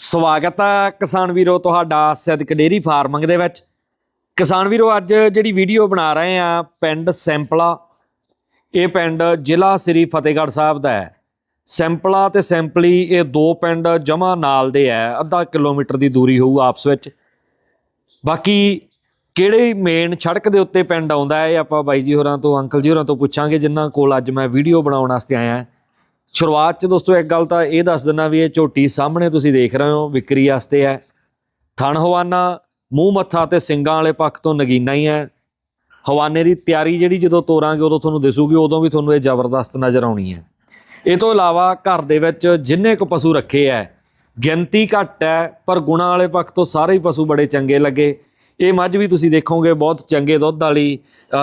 ਸਵਾਗਤ ਹੈ ਕਿਸਾਨ ਵੀਰੋ ਤੁਹਾਡਾ ਸਿੱਧਕ ਡੇਰੀ ਫਾਰਮਿੰਗ ਦੇ ਵਿੱਚ। ਕਿਸਾਨ ਵੀਰੋ, ਅੱਜ ਜਿਹੜੀ ਵੀਡੀਓ ਬਣਾ ਰਹੇ ਆ ਪਿੰਡ ਸੈਂਪਲਾ, ਇਹ ਪਿੰਡ ਜ਼ਿਲ੍ਹਾ ਸ੍ਰੀ ਫਤਿਹਗੜ੍ਹ ਸਾਹਿਬ ਦਾ ਹੈ। ਸੈਂਪਲਾ ਤੇ ਸੈਂਪਲੀ ਇਹ ਦੋ ਪਿੰਡ ਜਮਾ ਨਾਲ ਦੇ ਹੈ, ਅੱਧਾ ਕਿਲੋਮੀਟਰ ਦੀ ਦੂਰੀ ਹੋਊ ਆਪਸ ਵਿੱਚ। ਬਾਕੀ ਕਿਹੜੇ ਮੇਨ ਸੜਕ ਦੇ ਉੱਤੇ ਪਿੰਡ ਆਉਂਦਾ ਹੈ ਆਪਾਂ ਬਾਈ ਜੀ ਹੋਰਾਂ ਤੋਂ, ਅੰਕਲ ਜੀ ਹੋਰਾਂ ਤੋਂ ਪੁੱਛਾਂਗੇ, ਜਿਨ੍ਹਾਂ ਕੋਲ ਅੱਜ ਮੈਂ ਵੀਡੀਓ ਬਣਾਉਣ ਵਾਸਤੇ ਆਇਆ। ਹਾਂ ਸ਼ੁਰੂਆਤ 'ਚ ਦੋਸਤੋ ਇੱਕ ਗੱਲ ਤਾਂ ਇਹ ਦੱਸ ਦਿੰਦਾ ਵੀ ਇਹ ਝੋਟੀ ਸਾਹਮਣੇ ਤੁਸੀਂ ਦੇਖ ਰਹੇ ਹੋ, ਵਿਕਰੀ ਵਾਸਤੇ ਹੈ। ਥਣ ਹਵਾਨਾ, ਮੂੰਹ ਮੱਥਾ ਤੇ ਸਿੰਗਾਂ ਵਾਲੇ ਪੱਖ ਤੋਂ ਨਗੀਨਾ ਹੀ ਹੈ। ਹਵਾਨੇ ਦੀ ਤਿਆਰੀ ਜਿਹੜੀ ਜਦੋਂ ਤੋਰਾਂਗੇ, ਉਦੋਂ ਤੁਹਾਨੂੰ ਦਿਸੂਗੀ, ਉਦੋਂ ਵੀ ਤੁਹਾਨੂੰ ਇਹ ਜ਼ਬਰਦਸਤ ਨਜ਼ਰ ਆਉਣੀ ਹੈ। ਇਹ ਤੋਂ ਇਲਾਵਾ ਘਰ ਦੇ ਵਿੱਚ ਜਿੰਨੇ ਕੁ ਪਸ਼ੂ ਰੱਖੇ ਹੈ, ਗਿਣਤੀ ਘੱਟ ਹੈ, ਪਰ ਗੁਣਾਂ ਵਾਲੇ ਪੱਖ ਤੋਂ ਸਾਰੇ ਹੀ ਪਸ਼ੂ ਬੜੇ ਚੰਗੇ ਲੱਗੇ। ਇਹ ਮੱਝ ਵੀ ਤੁਸੀਂ ਦੇਖੋਗੇ, ਬਹੁਤ ਚੰਗੇ ਦੁੱਧ ਵਾਲੀ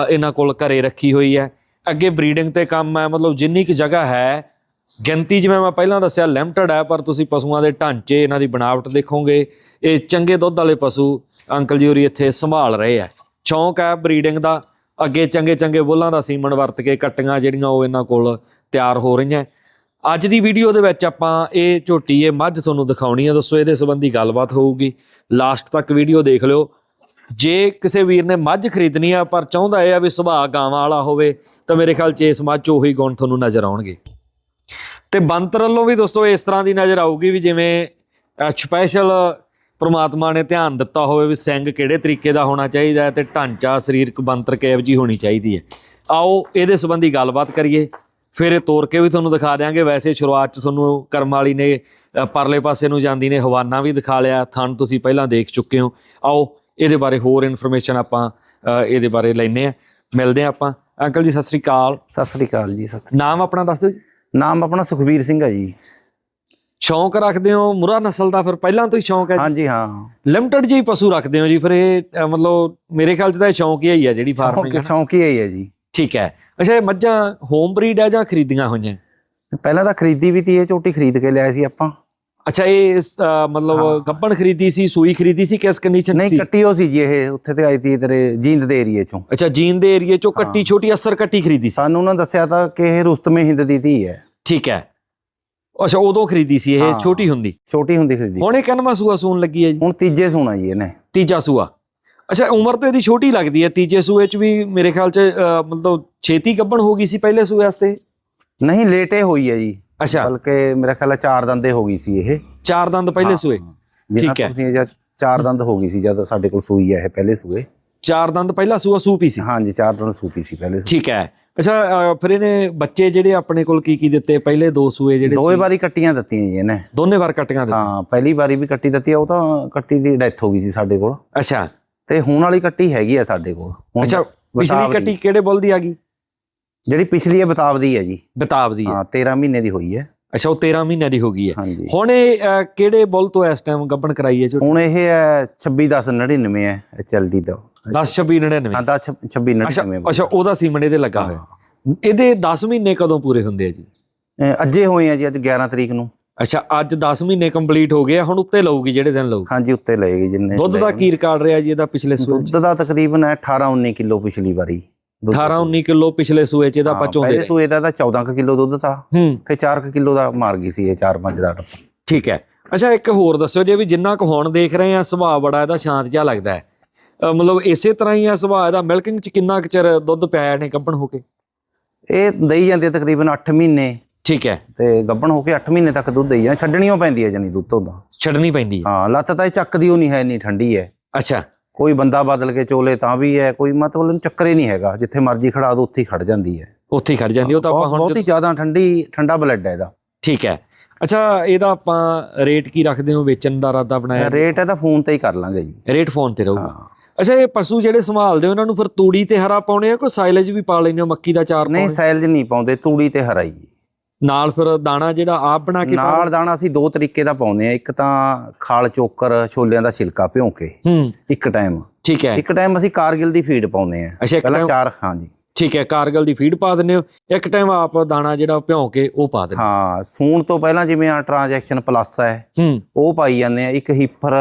ਇਹਨਾਂ ਕੋਲ ਘਰੇ ਰੱਖੀ ਹੋਈ ਹੈ। ਅੱਗੇ ਬਰੀਡਿੰਗ ਤੇ ਕੰਮ ਹੈ, ਮਤਲਬ ਜਿੰਨੀ ਕੁ ਜਗ੍ਹਾ ਹੈ ਗਿਣਤੀ ਜਿਵੇਂ ਮੈਂ ਪਹਿਲਾਂ ਦੱਸਿਆ ਲਿਮਟਿਡ ਹੈ, ਪਰ ਤੁਸੀਂ ਪਸ਼ੂਆਂ ਦੇ ਢਾਂਚੇ, ਇਹਨਾਂ ਦੀ ਬਣਾਵਟ ਦੇਖੋਗੇ। ਇਹ ਚੰਗੇ ਦੁੱਧ ਵਾਲੇ ਪਸ਼ੂ, ਅੰਕਲ ਜੀ ਹੋਰੀ ਇੱਥੇ ਸੰਭਾਲ ਰਹੇ ਆ ਸ਼ੌਂਕ ਹੈ ਬਰੀਡਿੰਗ ਦਾ। ਅੱਗੇ ਚੰਗੇ ਚੰਗੇ ਬੁੱਲਾਂ ਦਾ ਸੀਮਨ ਵਰਤ ਕੇ ਕੱਟੀਆਂ ਜਿਹੜੀਆਂ ਉਹ ਇਹਨਾਂ ਕੋਲ ਤਿਆਰ ਹੋ ਰਹੀਆਂ। ਅੱਜ ਦੀ ਵੀਡੀਓ ਦੇ ਵਿੱਚ ਆਪਾਂ ਇਹ ਝੋਟੀ, ਇਹ ਮੱਝ ਤੁਹਾਨੂੰ ਦਿਖਾਉਣੀ ਹੈ। ਦੱਸੋ ਇਹਦੇ ਸੰਬੰਧੀ ਗੱਲਬਾਤ ਹੋਊਗੀ। ਲਾਸਟ ਤੱਕ ਵੀਡੀਓ ਦੇਖ ਲਿਓ। ਜੇ ਕਿਸੇ ਵੀਰ ਨੇ ਮੱਝ ਖਰੀਦਣੀ ਆ, ਪਰ ਚਾਹੁੰਦਾ ਇਹ ਆ ਵੀ ਸੁਭਾਅ ਗਾਵਾਂ ਵਾਲਾ ਹੋਵੇ, ਤਾਂ ਮੇਰੇ ਖਿਆਲ 'ਚ ਇਸ ਮੱਝ 'ਚ ਉਹੀ ਗੁਣ ਤੁਹਾਨੂੰ ਨਜ਼ਰ ਆਉਣਗੇ। ਤੇ ਬੰਤਰ ਵੱਲੋਂ ਵੀ ਦੋਸਤੋ ਇਸ ਤਰ੍ਹਾਂ ਦੀ ਨਜ਼ਰ ਆਊਗੀ ਵੀ ਜਿਵੇਂ ਸਪੈਸ਼ਲ ਪ੍ਰਮਾਤਮਾ ਨੇ ਧਿਆਨ ਦਿੱਤਾ ਹੋਵੇ ਵੀ ਸਿੰਘ ਕਿਹੜੇ ਤਰੀਕੇ ਦਾ ਹੋਣਾ ਚਾਹੀਦਾ ਹੈ ਤੇ ਢਾਂਚਾ ਸਰੀਰਕ ਬੰਤਰ ਕਿਹੋ ਜੀ ਹੋਣੀ ਚਾਹੀਦੀ ਹੈ। ਆਓ ਇਹਦੇ ਸੰਬੰਧੀ ਗੱਲਬਾਤ ਕਰੀਏ। ਫਿਰ ਇਹ ਤੋੜ ਕੇ ਵੀ ਤੁਹਾਨੂੰ ਦਿਖਾ ਦਿਆਂਗੇ। ਵੈਸੇ ਸ਼ੁਰੂਆਤ 'ਚ ਤੁਹਾਨੂੰ ਕਰਮ ਵਾਲੀ ਨੇ ਪਰਲੇ ਪਾਸੇ ਨੂੰ ਜਾਂਦੀ ਨੇ ਹਵਾਨਾ ਵੀ ਦਿਖਾ ਲਿਆ। ਥਣ ਤੁਸੀਂ ਪਹਿਲਾਂ ਦੇਖ ਚੁੱਕੇ ਹੋ। ਆਓ ਇਹਦੇ ਬਾਰੇ ਹੋਰ ਇਨਫੋਰਮੇਸ਼ਨ ਆਪਾਂ ਇਹਦੇ ਬਾਰੇ ਲੈਨੇ ਆ ਮਿਲਦੇ ਆ ਆਪਾਂ। ਅੰਕਲ ਜੀ ਸਤਿ ਸ੍ਰੀ ਅਕਾਲ। ਸਤਿ ਸ੍ਰੀ ਅਕਾਲ ਜੀ ਸਤਿ ਸ੍ਰੀ ਨਾਮ ਆਪਣਾ ਦੱਸ ਦਿਓ ਜੀ। ਨਾਮ ਆਪਣਾ ਸੁਖਵੀਰ ਸਿੰਘ ਹੈ ਜੀ। ਸ਼ੌਂਕ ਰੱਖਦੇ ਹੋ ਮੁਰਾ ਨਸਲ ਦਾ ਫਿਰ ਪਹਿਲਾਂ ਤੋਂ ਹੀ ਸ਼ੌਂਕ ਹੈ ਹਾਂਜੀ ਹਾਂ। ਲਿਮਟਿਡ ਜਿਹੀ ਪਸ਼ੂ ਰੱਖਦੇ ਹੋ ਜੀ ਫਿਰ ਇਹ ਮਤਲਬ ਮੇਰੇ ਖਿਆਲ ਚ ਤਾਂ ਇਹ ਸ਼ੌਂਕ ਹੀ ਹੈ ਜਿਹੜੀ ਫਾਰਮਿੰਗ ਸ਼ੌਂਕ ਸ਼ੌਂਕ ਹੀ ਹੈ ਜੀ। ਠੀਕ ਹੈ। ਅੱਛਾ ਇਹ ਮੱਝਾਂ ਹੋਮ ਬਰੀਡ ਹੈ ਜਾਂ ਖਰੀਦੀਆਂ ਹੋਈਆਂ? ਪਹਿਲਾਂ ਤਾਂ ਖਰੀਦੀ ਵੀ ਤੀ ਇਹ ਝੋਟੀ ਖਰੀਦ ਕੇ ਲਿਆਏ ਸੀ ਆਪਾਂ। ਅੱਛਾ ਇਹ ਮਤਲਬ। ਗੱਬਣ ਖਰੀਦੀ ਸੀ ਸੂਈ ਖਰੀਦੀ ਸੀ ਕਿਸ ਕੰਡੀਸ਼ਨ ਨਹੀਂ ਸੀ? ਕੱਟੀ ਹੋ ਸੀ ਜੀ ਇਹ ਉੱਥੇ ਤੇ ਆਈ ਤੀ ਤੇਰੇ ਜੀਂਦ ਦੇ ਏਰੀਏ ਚੋਂ। ਅੱਛਾ ਜੀਨ ਦੇ ਏਰੀਏ ਚੋਂ ਕੱਟੀ। ਛੋਟੀ ਅਸਰ ਕੱਟੀ ਖਰੀਦੀ ਸੀ? ਸਾਨੂੰ ਉਹਨਾਂ ਦੱਸਿਆ ਤਾਂ ਕਿ ਇਹ ਰੁਸਤਮੇ ਹਿੰਦ ਦੀ ਧੀ ਹੈ। ਠੀਕ ਹੈ। ਅੱਛਾ ਉਦੋਂ ਖਰੀਦੀ ਸੀ ਇਹ। ਛੋਟੀ ਹੁੰਦੀ। ਛੋਟੀ ਹੁੰਦੀ ਖਰੀਦੀ। ਹੁਣ ਇਹ ਕਿੰਨਵਾਂ ਸੂਆ ਸੂਣ ਲੱਗੀ ਹੈ ਜੀ? ਹੁਣ ਤੀਜੇ ਸੋਣਾ ਜੀ ਇਹਨੇ। ਤੀਜਾ ਸੂਆ। ਅੱਛਾ ਉਮਰ ਤਾਂ ਇਹਦੀ ਛੋਟੀ ਲੱਗਦੀ ਹੈ। ਤੀਜੇ ਸੂਏ ਚ ਵੀ ਮੇਰੇ ਖਿਆਲ ਚ ਮਤਲਬ ਛੇਤੀ ਗੱਭਣ ਹੋ ਗਈ ਸੀ ਪਹਿਲੇ ਸੂਏ ਵਾਸਤੇ? ਨਹੀਂ ਲੇਟੇ ਹੋਈ ਹੈ ਜੀ। ਅੱਛਾ। ਬਲਕਿ ਮੇਰਾ ਖਿਆਲ ਹੈ ਚਾਰ ਦੰਦੇ ਹੋ ਗਈ ਸੀ ਇਹ। ਚਾਰ ਦੰਦ ਪਹਿਲੇ ਸੂਏ? ਜਿੰਨਾ ਠੀਕ ਹੈ। ਤੁਸੀਂ ਜਦ ਚਾਰ ਦੰਦ ਹੋ ਗਈ ਸੀ ਜਦ ਸਾਡੇ ਕੋਲ ਸੂਈ ਹੈ ਇਹ ਪਹਿਲੇ ਸੂਏ। ਚਾਰ ਦੰਦ ਪਹਿਲਾ ਸੂਆ ਸੂਪੀ ਸੀ? ਹਾਂਜੀ ਚਾਰ ਦੰਦ ਸੂਪੀ ਸੀ ਪਹਿਲੇ ਸੂਏ। ਠੀਕ ਹੈ। ਅੱਛਾ ਅ, ਫਿਰ ਇਹਨੇ ਬੱਚੇ ਜਿਹੜੇ ਆਪਣੇ ਕੋਲ ਕੀ ਕੀ ਦਿੱਤੇ? ਪਹਿਲੇ ਦੋ ਸੂਏ ਜਿਹੜੇ ਦੋਏ ਸੀ, ਵਾਰੀ ਕੱਟੀਆਂ ਦਿੱਤੀਆਂ ਜੀ ਇਹਨੇ। ਦੋਨੇ ਵਾਰ ਕੱਟੀਆਂ ਦਿੱਤੇ ਹਾਂ ਪਹਿਲੀ ਵਾਰੀ ਵੀ ਕੱਟੀ ਦਿੱਤੀ ਆ ਉਹ ਤਾਂ ਕੱਟੀ ਦੀ ਡੈਥ ਹੋ ਗਈ ਸੀ ਸਾਡੇ ਕੋਲ। ਅੱਛਾ। ਤੇ ਹੁਣ ਵਾਲੀ ਕੱਟੀ ਹੈਗੀ ਆ ਸਾਡੇ ਕੋਲ। ਹੁਣ ਅੱਛਾ ਪਿਛਲੀ ਦੀ। ਕੱਟੀ ਕਿਹੜੇ ਬੁੱਲ ਦੀ ਆ ਗਈ? ਜਿਹੜੀ ਪਿਛਲੀ ਹੈ ਬਤਾਵ ਦੀ ਹੈ ਜੀ। ਬਤਾਬ ਦੀ ਹੈ। ਹਾਂ 13 ਮਹੀਨੇ ਦੀ ਹੋਈ ਹੈ। ਅੱਛਾ ਉਹ 13 ਮਹੀਨਿਆਂ ਦੀ ਹੋ ਗਈ ਹੈ। ਹਾਂਜੀ। ਹੁਣ ਇਹ ਅ, ਕਿਹੜੇ ਬੁੱਲ ਤੋਂ ਇਸ ਟਾਈਮ ਗੱਭਣ ਕਰਾਈ ਹੈ ਝੋਟੀ ਹੁਣ ਇਹ ਹੈ 26 10 99 ਹੈ ਐਚਐਲਡੀ ਦਾ 10 26 99 ਹਾਂ 10 26 ਅੱਛਾ 99 ਅੱਛਾ ਉਹਦਾ ਸੀਮਨ ਇਹਦੇ ਲੱਗਾ ਹੋਇਆ। ਇਹਦੇ 10 ਮਹੀਨੇ ਕਦੋਂ ਪੂਰੇ ਹੁੰਦੇ ਆ ਜੀ? ਅੱਜੇ ਹੋਏ ਆ ਜੀ ਅੱਜ 11 ਤਰੀਕ ਨੂੰ। ਅੱਛਾ ਅੱਜ 10 ਮਹੀਨੇ ਕੰਪਲੀਟ ਹੋ ਗਏ ਆ, ਹੁਣ ਉੱਤੇ ਲਊਗੀ ਜਿਹੜੇ ਦਿਨ ਲਊਗੀ। ਹਾਂਜੀ ਉੱਤੇ ਲਏਗੀ ਜਿੰਨੇ ਦੁੱਧ ਦਾ ਕੀ ਰਿਕਾਰਡ ਰਿਹਾ ਜੀ ਇਹਦਾ ਪਿਛਲੇ ਚ? ਦੁੱਧ ਦਾ ਤਕਰੀਬਨ ਹੈ 18 19 ਕਿਲੋ ਪਿਛਲੀ ਵਾਰੀ। 18 19 ਕਿਲੋ ਪਿਛਲੇ ਸੂਏ ਚ ਇਹਦਾ ਆਪਾਂ ਚੋਂਦੇ ਪਹਿਲੇ ਸੂਏ ਦਾ ਤਾਂ 14 ਕਿਲੋ ਦੁੱਧ ਤਾਂ ਫਿਰ 4 ਕਿਲੋ ਦਾ ਮਾਰ ਗਈ ਸੀ ਇਹ 4-5 ਦਾ ਟੱਪਾ ਠੀਕ ਹੈ। ਅੱਛਾ ਇੱਕ ਹੋਰ ਦੱਸਿਓ ਜੇ ਵੀ ਜਿੰਨਾ ਕੁ ਹੁਣ ਦੇਖ ਰਹੇ ਆ ਸੁਭਾਅ ਬੜਾ ਇਹਦਾ ਸ਼ਾਂਤ ਜਿਹਾ ਲੱਗਦਾ ਹੈ। ਮਤਲਬ ਇਸੇ ਤਰ੍ਹਾਂ ਹੀ ਆ ਸੁਭਾਅ ਇਹਦਾ ਮਿਲਕਿੰਗ ਚ ਕਿੰਨਾ ਕੁ ਚਿਰ ਦੁੱਧ ਪਿਆ ਨੇ ਗੱਭਣ ਹੋ ਕੇ? ਇਹ ਦਈ ਜਾਂਦੀ ਤਕਰੀਬਨ 8 ਮਹੀਨੇ। ਠੀਕ ਹੈ। ਤੇ ਗੱਭਣ ਹੋ ਕੇ 8 ਮਹੀਨੇ ਤੱਕ ਦੁੱਧ ਦਈ ਜਾਂ ਛੱਡਣੀਓ ਪੈਂਦੀ ਹੈ ਜਣੀ ਦੁੱਧ ਤੋਂ ਦਾ ਛੱਡਣੀ ਪੈਂਦੀ ਹੈ। ਹਾਂ ਲੱਤ ਤਾਂ ਇਹ ਚੱਕਦੀ ਉਹ ਨਹੀਂ ਹੈ ਇੰਨੀ ਠੰਡੀ ਹੈ। ਅੱਛਾ। ਕੋਈ ਬੰਦਾ ਬਦਲ ਕੇ ਚੋਲੇ ਤਾਂ ਵੀ ਹੈ ਕੋਈ ਮਤਲਬ ਚੱਕਰ ਹੀ ਨਹੀਂ ਹੈਗਾ ਜਿੱਥੇ ਮਰਜ਼ੀ ਖੜਾ ਦੋ ਉੱਥੇ ਹੀ ਖੜ ਜਾਂਦੀ ਹੈ। ਉੱਥੇ ਹੀ ਖੜ ਜਾਂਦੀ ਉਹ ਤਾਂ ਆਪਾਂ ਹੁਣ ਬਹੁਤ ਹੀ ਜ਼ਿਆਦਾ ਠੰਡੀ ਠੰਡਾ ਬਲੱਡ ਹੈ ਇਹਦਾ। ਠੀਕ ਹੈ। ਅੱਛਾ ਇਹਦਾ ਆਪਾਂ ਰੇਟ ਕੀ ਰੱਖਦੇ ਹੋ? ਵੇਚਣ ਦਾ ਇਰਾਦਾ ਬਣਾਇਆ ਰੇਟ ਇਹਦਾ ਫੋਨ ਤੇ ਹੀ ਕਰ ਲਾਂਗੇ ਜੀ। ਰੇਟ ਫੋਨ ਤੇ ਰਹੂਗਾ। ਹਾਂ। ਅੱਛਾ ਇਹ ਪਸ਼ੂ ਜਿਹੜੇ ਸੰਭਾਲਦੇ ਹੋ ਇਹਨਾਂ ਨੂੰ ਫਿਰ ਤੂੜੀ ਤੇ ਹਰਾ ਪਾਉਣੇ ਆ ਕੋਈ ਸਾਈਲੇਜ ਵੀ ਪਾ ਲੈਂਦੇ ਹੋ ਮੱਕੀ ਦਾ ਚਾਰ ਨਹੀਂ ਪਾਉਣੇ? ਸੈਲਜ ਨਹੀਂ ਪਾਉਂਦੇ ਤੂੜੀ ਤੇ ਹਰਾਈ ਜੀ ਨਾਲ ਫਿਰ ਦਾਣਾ ਜਿਹੜਾ ਆਪ ਬਣਾ ਕੇ ਨਾਲ ਦਾਣਾ ਅਸੀਂ ਦੋ ਤਰੀਕੇ ਦਾ ਪਾਉਂਦੇ ਆ ਇੱਕ ਤਾਂ ਖਾਲ ਚੋਕਰ ਛੋਲਿਆਂ ਦਾ ਛਿਲਕਾ ਭਿਉਂ ਕੇ। ਹੂੰ। ਇੱਕ ਟਾਈਮ। ਠੀਕ ਹੈ। ਇੱਕ ਟਾਈਮ ਅਸੀਂ ਕਾਰਗਿਲ ਦੀ ਫੀਡ ਪਾਉਂਦੇ ਆ ਪਹਿਲਾਂ ਚਾਰ ਹਾਂਜੀ। ਠੀਕ ਹੈ ਕਾਰਗਲ ਦੀ ਫੀਡ ਪਾ ਦਿੰਦੇ ਹੋ। ਇੱਕ ਟਾਈਮ ਆਪ ਦਾਣਾ ਜਿਹੜਾ ਭਿਉਂ ਕੇ ਉਹ ਪਾ ਦਿੰਦੇ ਹਾਂ। ਸੂਣ ਤੋਂ ਪਹਿਲਾਂ ਜਿਵੇਂ ਆ ਟ੍ਰਾਂਜੈਕਸ਼ਨ ਪਲੱਸ ਹੈ ਹੂੰ। ਉਹ ਪਾਈ ਜਾਂਦੇ ਆ ਇੱਕ ਹੀਫਰ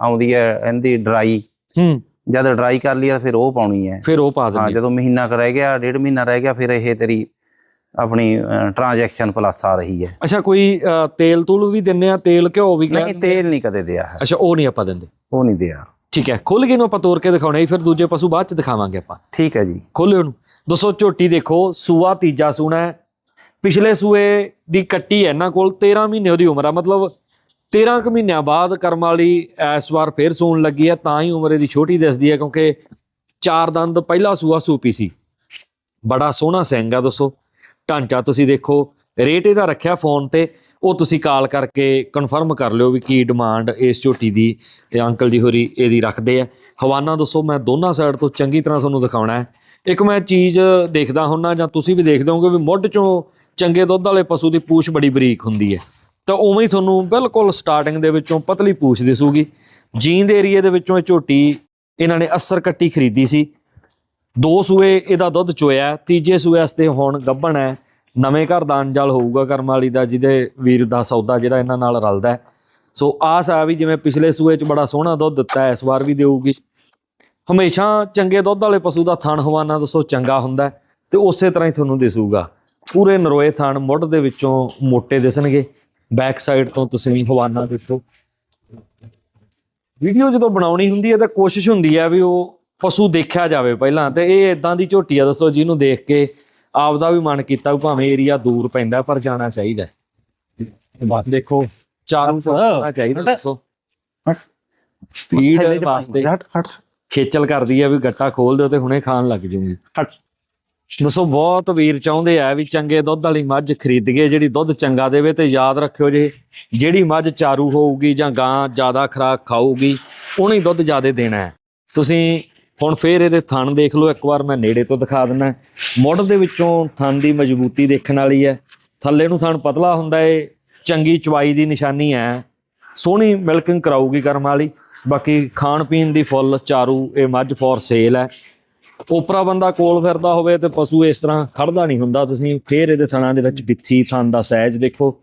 ਆਉਂਦੀ ਹੈ ਇਹਦੀ ਡਰਾਈ ਹੂੰ। ਜਦ ਡਰਾਈ ਕਰ ਤਾਂ ਫਿਰ ਉਹ ਪਾਉਣੀ ਹੈ। ਫਿਰ ਉਹ ਪਾ ਦਿੰਦੇ ਹੋ। ਜਦੋਂ ਮਹੀਨਾ ਰਹਿ ਗਿਆ ਡੇਢ ਮਹੀਨਾ ਰਹਿ ਗਿਆ ਫਿਰ ਇਹ ਤੇਰੀ ਆਪਣੀ ਟ੍ਰਾਂਜੈਕਸ਼ਨ ਪਲੱਸ ਆ ਰਹੀ ਹੈ। ਅੱਛਾ ਕੋਈ ਤੇਲ ਤੂਲ ਵੀ ਦਿੰਨੇ ਆ? ਤੇਲ ਘਿਓ ਵੀ ਨਹੀਂ ਤੇਲ ਨਹੀਂ ਕਦੇ ਦਿਆ ਅੱਛਾ ਉਹ ਨਹੀਂ ਆਪਾਂ ਦਿੰਦੇ। ਉਹ ਨਹੀਂ ਦਿਆ। ਠੀਕ ਹੈ ਖੁੱਲ ਕੇ ਨੂੰ ਆਪਾਂ ਤੋੜ ਕੇ ਦਿਖਾਉਣਾ ਹੀ ਫਿਰ ਦੂਜੇ ਪਸ਼ੂ ਬਾਅਦ ਚ ਦਿਖਾਵਾਂਗੇ ਆਪਾਂ। ਠੀਕ ਹੈ ਜੀ। ਖੋਲਿਓ ਨੂੰ ਦੋਸਤੋ ਝੋਟੀ ਦੇਖੋ ਸੂਆ ਤੀਜਾ ਸੂਣਾ ਹੈ। ਪਿਛਲੇ ਸੂਏ ਦੀ ਕੱਟੀ ਹੈ ਇਹਨਾਂ ਕੋਲ 13 ਮਹੀਨੇ ਉਹਦੀ ਉਮਰ ਆ। ਮਤਲਬ 13 ਕੁ ਮਹੀਨਿਆਂ ਬਾਅਦ ਕਰਮ ਵਾਲੀ ਇਸ ਵਾਰ ਫੇਰ ਸੂਣ ਲੱਗੀ ਹੈ ਤਾਂ ਹੀ ਉਮਰ ਇਹਦੀ ਛੋਟੀ ਦਿਸਦੀ ਹੈ ਕਿਉਂਕਿ ਚਾਰ ਦੰਦ ਪਹਿਲਾ ਸੂਆ ਸੂਪੀ ਸੀ। ਬੜਾ ਸੋਹਣਾ ਸਿੰਘ ਆ ਦੋਸਤੋ ਢਾਂਚਾ ਤੁਸੀਂ ਦੇਖੋ ਰੇਟ ਇਹਦਾ ਰੱਖਿਆ ਫੋਨ ਤੇ, ਉਹ ਤੁਸੀਂ ਕਾਲ ਕਰਕੇ ਕਨਫਰਮ ਕਰ ਲਿਓ ਵੀ ਕੀ ਡਿਮਾਂਡ ਇਸ ਝੋਟੀ ਦੀ ਤੇ ਅੰਕਲ ਜੀ ਹੋਰੀ ਇਹਦੀ ਰੱਖਦੇ ਆ। ਹਵਾਨਾ ਦੱਸੋ, ਮੈਂ ਦੋਨਾਂ ਸਾਈਡ ਤੋਂ ਚੰਗੀ ਤਰ੍ਹਾਂ ਤੁਹਾਨੂੰ ਦਿਖਾਉਣਾ ਹੈ। ਇੱਕ ਮੈਂ ਚੀਜ਼ ਦੇਖਦਾ ਹੁੰਨਾ ਜਾਂ ਤੁਸੀਂ ਵੀ ਦੇਖਦੇ ਹੋਗੇ ਵੀ ਮੁੱਢ ਚੋਂ ਚੰਗੇ ਦੁੱਧ ਵਾਲੇ ਪਸ਼ੂ ਦੀ ਪੂਛ ਬੜੀ ਬਰੀਕ ਹੁੰਦੀ ਹੈ। ਤਾਂ ਉਵੇਂ ਹੀ ਤੁਹਾਨੂੰ ਬਿਲਕੁਲ ਸਟਾਰਟਿੰਗ ਦੇ ਵਿੱਚੋਂ ਪਤਲੀ ਪੂਛ ਦਿਸੂਗੀ। ਜੀਂਦ ਏਰੀਏ ਦੇ ਵਿੱਚੋਂ ਇਹ ਝੋਟੀ ਇਹਨਾਂ ਨੇ ਅਸਰ ਕੱਟੀ ਖਰੀਦੀ ਸੀ। ਦੋ ਸੂਏ ਇਹਦਾ ਦੁੱਧ ਚੋਇਆ, ਤੀਜੇ ਸੂਏ ਵਾਸਤੇ ਹੁਣ ਗੱਭਣ ਹੈ। ਨਵੇਂ ਘਰ ਦਾ ਅੰਜਲ ਹੋਊਗਾ ਕਰਮ ਵਾਲੀ ਦਾ, ਜਿਹਦੇ ਵੀਰ ਦਾ ਸੌਦਾ ਜਿਹੜਾ ਇਹਨਾਂ ਨਾਲ ਰਲਦਾ ਸੋ ਆਸ ਆ ਵੀ ਜਿਵੇਂ ਪਿਛਲੇ ਸੂਏ 'ਚ ਬੜਾ ਸੋਹਣਾ ਦੁੱਧ ਦਿੱਤਾ ਇਸ ਵਾਰ ਵੀ ਦੇਊਗੀ। ਹਮੇਸ਼ਾ ਚੰਗੇ ਦੁੱਧ ਵਾਲੇ ਪਸ਼ੂ ਦਾ ਥਣ ਹਵਾਨਾ ਦੱਸੋ ਚੰਗਾ ਹੁੰਦਾ ਹੈ ਤੇ ਉਸੇ ਤਰ੍ਹਾਂ ਹੀ ਤੁਹਾਨੂੰ ਦਿਸੂਗਾ। ਪੂਰੇ ਨਰੋਏ ਥਣ ਮੁੱਢ ਦੇ ਵਿੱਚੋਂ ਮੋਟੇ ਦਿਸਣਗੇ। ਬੈਕ ਸਾਈਡ ਤੋਂ ਤੁਸੀਂ ਹਵਾਨਾ ਦੇਖੋ। ਵੀਡੀਓ ਜਦੋਂ ਬਣਾਉਣੀ ਹੁੰਦੀ ਹੈ ਤਾਂ ਕੋਸ਼ਿਸ਼ ਹੁੰਦੀ ਹੈ ਵੀ ਉਹ ਪਸ਼ੂ ਦੇਖਿਆ ਜਾਵੇ ਪਹਿਲਾਂ ਤੇ ਇਹ ਇਦਾਂ ਦੀ ਝੋਟੀ ਆ ਦੱਸੋ ਜਿਹਨੂੰ ਦੇਖ ਕੇ ਆਪਦਾ ਵੀ ਮਨ ਕੀਤਾ ਵੀ ਭਾਵੇਂ ਏਰੀਆ ਦੂਰ ਪੈਂਦਾ ਪਰ ਜਾਣਾ ਚਾਹੀਦਾ। ਬਸ ਦੇਖੋ ਚਾਰੂ ਹੋਣਾ ਚਾਹੀਦਾ ਦੱਸੋ। 'ਚ ਵਾਸਤੇ ਹਟ ਹਟ। ਖੇਚਲ ਕਰਦੀ ਆ ਵੀ ਗੱਟਾ ਖੋਲ ਦਿਓ ਤੇ ਹੁਣੇ ਖਾਣ ਲੱਗ ਜੂਗੀ। ਦੱਸੋ ਬਹੁਤ ਵੀਰ ਚਾਹੁੰਦੇ ਆ ਵੀ ਚੰਗੇ ਦੁੱਧ ਵਾਲੀ ਮੱਝ ਖਰੀਦੀਏ ਜਿਹੜੀ ਦੁੱਧ ਚੰਗਾ ਦੇਵੇ ਤੇ ਯਾਦ ਰੱਖਿਓ ਜੇ ਜਿਹੜੀ ਮੱਝ ਚਾਰੂ ਹੋਊਗੀ ਜਾਂ ਗਾਂ ਜ਼ਿਆਦਾ ਖਰਾਕ ਖਾਊਗੀ ਉਹਨੇ ਦੁੱਧ ਜ਼ਿਆਦਾ ਦੇਣਾ ਹੈ। ਤੁਸੀਂ ਹੁਣ ਫੇਰ ਇਹਦੇ ਥਣ ਦੇਖ ਲਓ, ਇੱਕ ਵਾਰ ਮੈਂ ਨੇੜੇ ਤੋਂ ਦਿਖਾ ਦਿੰਦਾ ਮੁੱਢ ਦੇ ਵਿੱਚੋਂ ਥਣ ਦੀ ਮਜ਼ਬੂਤੀ ਦੇਖਣ ਵਾਲੀ ਹੈ। ਥੱਲੇ ਨੂੰ ਥਣ ਪਤਲਾ ਹੁੰਦਾ ਏ, ਚੰਗੀ ਚਵਾਈ ਦੀ ਨਿਸ਼ਾਨੀ ਹੈ। ਸੋਹਣੀ ਮਿਲਕਿੰਗ ਕਰਾਊਗੀ ਕਰਮ ਵਾਲੀ। ਬਾਕੀ ਖਾਣ ਪੀਣ ਦੀ ਫੁੱਲ, ਚਾਰੂ, ਇਹ ਮੱਝ ਫੋਰ ਸੇਲ ਹੈ। ਓਪਰਾ ਬੰਦਾ ਕੋਲ ਫਿਰਦਾ ਹੋਵੇ ਤੇ ਪਸ਼ੂ ਇਸ ਤਰ੍ਹਾਂ ਖੜਦਾ ਨਹੀਂ ਹੁੰਦਾ। ਤੁਸੀਂ ਫੇਰ ਇਹਦੇ ਥਣਾਂ ਦੇ ਵਿੱਚ ਬਿੱਥੀ ਥਣ ਦਾ ਸਾਈਜ਼ ਦੇਖੋ।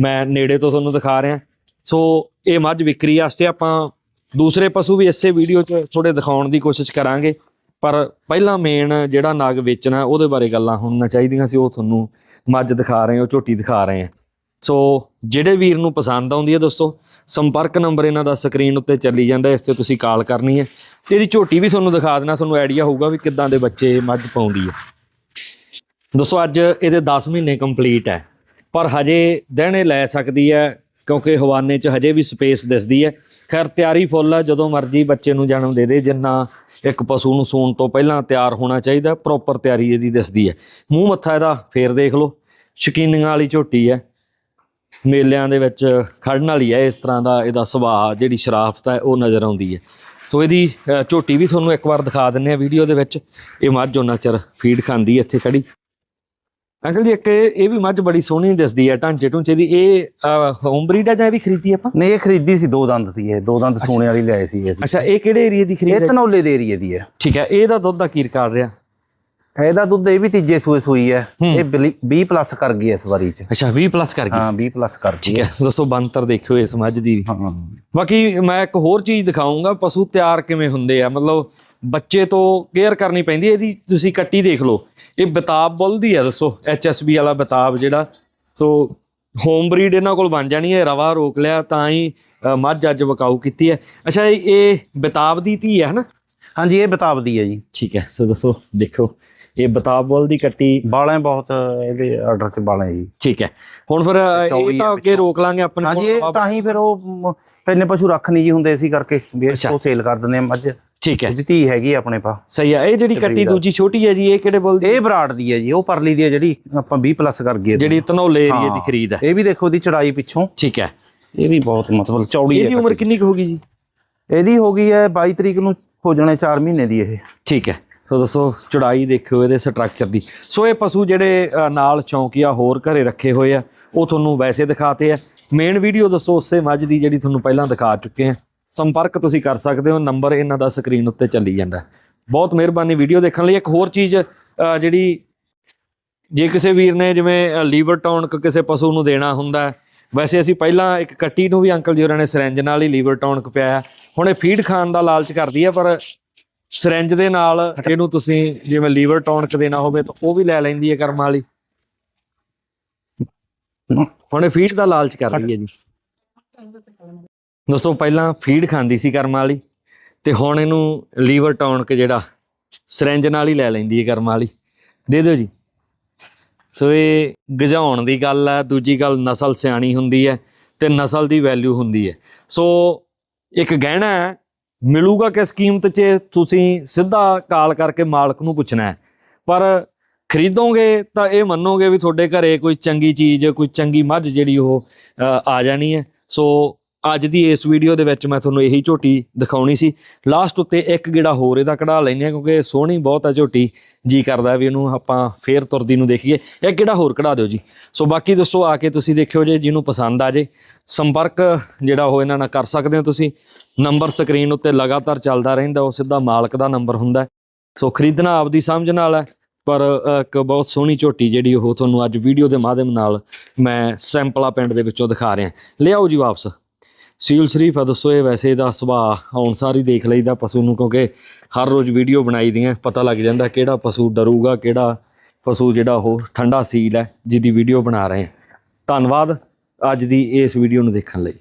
ਮੈਂ ਨੇੜੇ ਤੋਂ ਤੁਹਾਨੂੰ ਦਿਖਾ ਰਿਹਾ। ਸੋ ਇਹ ਮੱਝ ਵਿਕਰੀ ਵਾਸਤੇ ਆਪਾਂ ਦੂਸਰੇ ਪਸ਼ੂ ਵੀ ਇਸੇ ਵੀਡੀਓ 'ਚ ਥੋੜੇ ਦਿਖਾਉਣ ਦੀ ਕੋਸ਼ਿਸ਼ ਕਰਾਂਗੇ, ਪਰ ਪਹਿਲਾਂ ਮੇਨ ਜਿਹੜਾ ਨਾਗ ਵੇਚਣਾ, ਉਹਦੇ ਬਾਰੇ ਗੱਲਾਂ ਹੋਣੀਆਂ ਚਾਹੀਦੀਆਂ ਸੀ, ਉਹ ਤੁਹਾਨੂੰ ਮੱਝ ਦਿਖਾ ਰਹੇ ਹਾਂ, ਉਹ ਝੋਟੀ ਦਿਖਾ ਰਹੇ ਹਾਂ। ਸੋ ਜਿਹੜੇ ਵੀਰ ਨੂੰ ਪਸੰਦ ਆਉਂਦੀ ਹੈ ਦੋਸਤੋ, ਸੰਪਰਕ ਨੰਬਰ ਇਹਨਾਂ ਦਾ ਸਕਰੀਨ ਉੱਤੇ ਚੱਲੀ ਜਾਂਦਾ, ਇਸ ਤੇ ਤੁਸੀਂ ਕਾਲ ਕਰਨੀ ਹੈ। ਤੇ ਇਹਦੀ ਝੋਟੀ ਵੀ ਤੁਹਾਨੂੰ ਦਿਖਾ ਦੇਣਾ, ਤੁਹਾਨੂੰ ਆਈਡੀਆ ਹੋਊਗਾ ਵੀ ਕਿੱਦਾਂ ਦੇ ਬੱਚੇ ਮੱਝ ਪਾਉਂਦੀ ਹੈ। ਦੋਸਤੋ, ਅੱਜ ਇਹਦੇ 10 ਮਹੀਨੇ ਕੰਪਲੀਟ ਹੈ, ਪਰ ਹਜੇ ਦਿਨੇ ਲੈ ਸਕਦੀ ਹੈ ਕਿਉਂਕਿ ਹਵਾਨੇ 'ਚ ਹਜੇ ਵੀ ਸਪੇਸ ਦਿਸਦੀ ਹੈ। ਖੈਰ, ਤਿਆਰੀ ਫੁੱਲ ਹੈ ਜਦੋਂ ਮਰਜ਼ੀ ਬੱਚੇ ਨੂੰ ਜਨਮ ਦੇ ਦੇ, ਜਿੰਨਾ ਇੱਕ ਪਸ਼ੂ ਨੂੰ ਸੂਣ ਤੋਂ ਪਹਿਲਾਂ ਤਿਆਰ ਹੋਣਾ ਚਾਹੀਦਾ ਪ੍ਰੋਪਰ ਤਿਆਰੀ ਇਹਦੀ ਦਿਸਦੀ ਹੈ। ਮੂੰਹ ਮੱਥਾ ਇਹਦਾ ਫੇਰ ਦੇਖ ਲਓ, ਸ਼ਕੀਨੀਆਂ ਵਾਲੀ ਝੋਟੀ ਹੈ। ਮੇਲਿਆਂ ਦੇ ਵਿੱਚ ਖੜਨ ਵਾਲੀ ਹੈ, ਇਸ ਤਰ੍ਹਾਂ ਦਾ ਇਹਦਾ ਸੁਭਾਅ, ਜਿਹੜੀ ਸ਼ਰਾਫਤ ਹੈ, ਉਹ ਨਜ਼ਰ ਆਉਂਦੀ ਹੈ। ਤੋ ਇਹਦੀ ਝੋਟੀ ਵੀ ਤੁਹਾਨੂੰ ਇੱਕ ਵਾਰ ਦਿਖਾ ਦਿੰਨੇ ਆ ਵੀਡੀਓ ਦੇ ਵਿੱਚ। ਇਹ ਮੱਝ ਉਹਨਾਂ ਚਿਰ ਫੀਡ ਖਾਂਦੀ ਇੱਥੇ ਖੜੀ। ਅੰਕਲ ਜੀ ਇੱਕ ਇਹ ਇਹ ਵੀ ਮੱਝ ਬੜੀ ਸੋਹਣੀ ਦਿਸਦੀ ਹੈ ਢਾਂਚੇ ਢੂੰਚੇ ਦੀ। ਇਹ ਹੋਮ ਬਰੀਡ ਹੈ ਜਾਂ ਇਹ ਵੀ ਖਰੀਦੀ ਆਪਾਂ? ਨਹੀਂ ਇਹ ਖਰੀਦੀ ਸੀ ਦੋ ਦੰਦ ਸੀ ਇਹ ਦੋ ਦੰਦ ਸੋਨੇ ਵਾਲੀ ਲਿਆਏ ਸੀ ਅਸੀਂ। ਅੱਛਾ ਇਹ ਕਿਹੜੇ ਏਰੀਆ ਦੀ ਖਰੀਦ ਇਹ ਹੈ? ਧਨੌਲੇ ਦੇ ਏਰੀਏ ਦੀ ਹੈ। ਠੀਕ ਹੈ ਇਹਦਾ ਦੁੱਧ ਦਾ ਕੀ ਰਿਕਾਰਡ ਰਿਹਾ? ਇਹਦਾ ਦੁੱਧ ਇਹ ਵੀ ਤੀਜੇ ਸੂਏ ਸੂਈ ਹੈ। ਹੂੰ। ਇਹ 20 ਪਲੱਸ ਕਰ ਗਈ ਇਸ ਵਾਰੀ ਚ। ਅੱਛਾ 20 ਪਲੱਸ ਕਰ ਗਈ। ਹਾਂ 20 ਪਲੱਸ ਕਰ ਗਈ ਠੀਕ ਹੈ। ਦੱਸੋ ਬੰਤਰ ਦੇਖਿਓ ਇਸ ਮੱਝ ਦੀ ਹਾਂ। ਬਾਕੀ ਮੈਂ ਇੱਕ ਹੋਰ ਚੀਜ਼ ਦਿਖਾਉਂਗਾ ਪਸ਼ੂ ਤਿਆਰ ਕਿਵੇਂ ਹੁੰਦੇ ਆ। ਮਤਲਬ ਬੱਚੇ ਤੋਂ ਕੇਅਰ ਕਰਨੀ ਪੈਂਦੀ ਹੈ ਇਹਦੀ ਤੁਸੀਂ ਕੱਟੀ ਦੇਖ ਲਓ। ਇਹ ਬਤਾਬ ਬੁੱਲ ਦੀ ਆ ਦੱਸੋ ਐਚਐਸਬੀ ਵਾਲਾ ਬਤਾਬ ਜਿਹੜਾ। ਸੋ ਹੋਮ ਬਰੀਡ ਇਹਨਾਂ ਕੋਲ ਬਣ ਜਾਣੀ ਹੈ ਰਵਾ ਰੋਕ ਲਿਆ ਤਾਂ ਹੀ ਮੱਝ ਅੱਜ ਵਕਾਊ ਕੀਤੀ ਹੈ। ਅੱਛਾ ਇਹ ਬਤਾਬ ਦੀ ਧੀ ਹੈ ਹਨਾ? ਹਾਂਜੀ ਇਹ ਬਤਾਵਦੀ ਹੈ ਜੀ। ਠੀਕ ਹੈ ਸੋ ਦੱਸੋ ਦੇਖੋ। ਇਹ ਬਤਾਬ ਬੁੱਲ ਦੀ ਕੱਟੀ। ਬਾਲਾਂ ਬਹੁਤ ਇਹਦੇ ਆਰਡਰ ਚ ਬਾਲਾਂ ਜੀ ਠੀਕ ਹੈ। ਹੁਣ ਫਿਰ ਇਹ ਤਾਂ ਅੱਗੇ ਰੋਕ ਲਾਂਗੇ ਆਪਣੇ ਹਾਂਜੀ ਇਹ ਤਾਂ ਹੀ ਫਿਰ ਉਹ ਇੰਨੇ ਪਸ਼ੂ ਰੱਖ ਨਹੀਂ ਜੀ ਹੁੰਦੇ ਸੀ ਕਰਕੇ ਵੀ। ਉਹ ਸੇਲ ਕਰ ਦਿੰਦੇ ਆ ਮੱਝ। ਠੀਕ ਹੈ। ਧੀ ਹੈਗੀ ਆ ਆਪਣੇ ਪਾ ਸਹੀ ਹੈ ਇਹ ਜਿਹੜੀ ਕੱਟੀ ਦੂਜੀ ਛੋਟੀ ਹੈ ਜੀ ਇਹ ਕਿਹੜੇ ਬੁੱਲ ਦੀ? ਇਹ ਬਰਾੜ ਦੀ ਹੈ ਜੀ ਉਹ ਪਰਲੀ ਦੀ ਹੈ ਜਿਹੜੀ ਆਪਾਂ 20 ਪਲੱਸ ਕਰ ਗਈ ਜਿਹੜੀ ਧਨੌਲੇ ਏਰੀਏ ਦੀ ਹਾਂ। ਖਰੀਦ ਹੈ। ਇਹ ਵੀ ਦੇਖੋ ਦੀ ਚੜਾਈ ਪਿੱਛੋਂ। ਠੀਕ ਹੈ। ਇਹ ਵੀ ਬਹੁਤ ਮਤਲਬ ਚੌੜੀ ਇਹਦੀ ਹੈ ਉਮਰ ਕਿੰਨੀ ਕੁ ਹੋਗੀ ਜੀ? ਇਹਦੀ ਹੋ ਗਈ ਹੈ 22 ਤਰੀਕ ਨੂੰ ਹੋ ਜਾਣੇ 4 ਮਹੀਨੇ ਦੀ ਇਹ। ਠੀਕ ਹੈ। ਸੋ ਦੱਸੋ ਚੜਾਈ ਦੇਖਿਓ ਇਹਦੇ ਸਟਰਕਚਰ ਦੀ। ਸੋ ਇਹ ਪਸ਼ੂ ਜਿਹੜੇ ਅ, ਨਾਲ ਚੌਂਕੀਆ ਹੋਰ ਘਰੇ ਰੱਖੇ ਹੋਏ ਆ ਉਹ ਤੁਹਾਨੂੰ ਵੈਸੇ ਦਿਖਾਤੇ ਆ। ਮੇਨ ਵੀਡੀਓ ਦੱਸੋ ਉਸੇ ਮੱਝ ਦੀ ਜਿਹੜੀ ਤੁਹਾਨੂੰ ਪਹਿਲਾਂ ਦਿਖਾ ਚੁੱਕੇ ਆ। ਸੰਪਰਕ ਤੁਸੀਂ ਕਰ ਸਕਦੇ ਹੋ ਨੰਬਰ ਇਹਨਾਂ ਦਾ ਸਕਰੀਨ ਉੱਤੇ ਚੱਲੀ ਜਾਂਦਾ। ਬਹੁਤ ਮਿਹਰਬਾਨੀ ਵੀਡੀਓ ਦੇਖਣ ਲਈ। ਇੱਕ ਹੋਰ ਚੀਜ਼ ਜਿਹੜੀ ਜੇ ਕਿਸੇ ਵੀਰ ਨੇ ਜਿਵੇਂ ਲੀਵਰ ਟੌਨਕ ਕਿਸੇ ਪਸ਼ੂ ਨੂੰ ਦੇਣਾ ਹੁੰਦਾ ਵੈਸੇ ਅਸੀਂ ਪਹਿਲਾਂ ਇੱਕ ਕੱਟੀ ਨੂੰ ਵੀ ਅੰਕਲ ਜੀ ਹੋਰਾਂ ਨੇ ਸਿਰੰਜ ਨਾਲ ਹੀ ਲੀਵਰ ਟੌਨਕ ਪਿਆਇਆ ਹੁਣ ਇਹ ਫੀਡ ਖਾਣ ਦਾ ਲਾਲਚ ਕਰਦੀ ਹੈ ਪਰ ਸਿਰੰਜ ਦੇ ਨਾਲ ਇਹਨੂੰ ਤੁਸੀਂ ਜਿਵੇਂ ਲੀਵਰ ਟੌਨਕ ਦੇਣਾ ਹੋਵੇ ਤਾਂ ਉਹ ਵੀ ਲੈ ਲੈਂਦੀ ਹੈ ਕਰਮ ਵਾਲੀ। ਹੁਣ ਫੀਡ ਦਾ ਲਾਲਚ ਕਰ ਰਹੀ ਹੈ ਜੀ। ਦੋਸਤੋ, ਪਹਿਲਾਂ ਫੀਡ ਖਾਂਦੀ ਸੀ ਕਰਮ ਵਾਲੀ ਤੇ ਹੁਣ ਇਹਨੂੰ ਲੀਵਰ ਟੌਨਕ ਜਿਹੜਾ ਸਿਰੰਜ ਨਾਲ ਹੀ ਲੈ ਲੈਂਦੀ ਹੈ ਕਰਮ ਵਾਲੀ। ਦੇ ਦਿਓ ਜੀ। ਸੋ ਇਹ ਗਜਾਉਣ ਦੀ ਗੱਲ ਹੈ, ਦੂਜੀ ਗੱਲ ਨਸਲ ਸਿਆਣੀ ਹੁੰਦੀ ਹੈ ਤੇ ਨਸਲ ਦੀ ਵੈਲਿਊ ਹੁੰਦੀ ਹੈ। ਸੋ ਇੱਕ ਗਹਿਣਾ ਹੈ ਮਿਲੂਗਾ ਕਿਸ ਕੀਮਤ 'ਚ? ਤੁਸੀਂ ਸਿੱਧਾ ਕਾਲ ਕਰਕੇ ਮਾਲਕ ਨੂੰ ਪੁੱਛਣਾ ਹੈ। ਪਰ ਖਰੀਦੋਗੇ ਤਾਂ ਇਹ ਮੰਨੋਗੇ ਵੀ ਤੁਹਾਡੇ ਘਰੇ ਕੋਈ ਚੰਗੀ ਚੀਜ਼, ਕੋਈ ਚੰਗੀ ਮੱਝ ਜਿਹੜੀ ਉਹ ਆ ਜਾਣੀ ਹੈ। ਸੋ ਅੱਜ ਦੀ ਇਸ ਵੀਡੀਓ ਦੇ ਵਿੱਚ ਮੈਂ ਤੁਹਾਨੂੰ ਇਹੀ ਝੋਟੀ ਦਿਖਾਉਣੀ ਸੀ। ਲਾਸਟ ਉੱਤੇ ਇੱਕ ਗੇੜਾ ਹੋਰ ਇਹਦਾ ਕਢਾ ਲੈਂਦੇ ਹਾਂ ਕਿਉਂਕਿ ਸੋਹਣੀ ਬਹੁਤ ਹੈ ਝੋਟੀ, ਜੀ ਕਰਦਾ ਵੀ ਇਹਨੂੰ ਆਪਾਂ ਫੇਰ ਤੁਰਦੀ ਨੂੰ ਦੇਖੀਏ। ਇੱਕ ਗੇੜਾ ਹੋਰ ਕਢਾ ਦਿਓ ਜੀ। ਸੋ ਬਾਕੀ ਦੋਸਤੋ ਆ ਕੇ ਤੁਸੀਂ ਦੇਖਿਓ ਜੇ ਜਿਹਨੂੰ ਪਸੰਦ ਆ ਜੇ। ਸੰਪਰਕ ਜਿਹੜਾ ਉਹ ਇਹਨਾਂ ਨਾਲ ਕਰ ਸਕਦੇ ਹੋ ਤੁਸੀਂ। ਨੰਬਰ ਸਕਰੀਨ ਉੱਤੇ ਲਗਾਤਾਰ ਚੱਲਦਾ ਰਹਿੰਦਾ, ਉਹ ਸਿੱਧਾ ਮਾਲਕ ਦਾ ਨੰਬਰ ਹੁੰਦਾ। ਸੋ ਖਰੀਦਣਾ ਆਪਦੀ ਸਮਝ ਨਾਲ ਹੈ, ਪਰ ਇੱਕ ਬਹੁਤ ਸੋਹਣੀ ਝੋਟੀ ਜਿਹੜੀ ਉਹ ਤੁਹਾਨੂੰ ਅੱਜ ਵੀਡੀਓ ਦੇ ਮਾਧਿਅਮ ਨਾਲ ਮੈਂ ਸੈਂਪਲਾ ਪਿੰਡ ਦੇ ਵਿੱਚੋਂ ਦਿਖਾ ਰਿਹਾ। ਲਿਆਓ ਜੀ ਵਾਪਸ। ਸੀਲ ਸ਼ਰੀਫ ਆ, ਦੱਸੋ ਇਹ ਵੈਸੇ ਦਾ ਸੁਭਾਅ ਆਉਣ ਹੀ ਦੇਖ ਲਈਦਾ ਪਸ਼ੂ ਨੂੰ, ਕਿਉਂਕਿ ਹਰ ਰੋਜ਼ ਵੀਡੀਓ ਬਣਾਈ ਦੀਆਂ, ਪਤਾ ਲੱਗ ਜਾਂਦਾ ਕਿਹੜਾ ਪਸ਼ੂ ਡਰੂਗਾ, ਕਿਹੜਾ ਪਸ਼ੂ ਜਿਹੜਾ ਉਹ ਠੰਡਾ ਸੀਲ ਹੈ, ਜਿਹਦੀ ਵੀਡੀਓ ਬਣਾ ਰਹੇ ਹਾਂ। ਧੰਨਵਾਦ ਅੱਜ ਦੀ ਇਸ ਵੀਡੀਓ ਨੂੰ ਦੇਖਣ ਲਈ।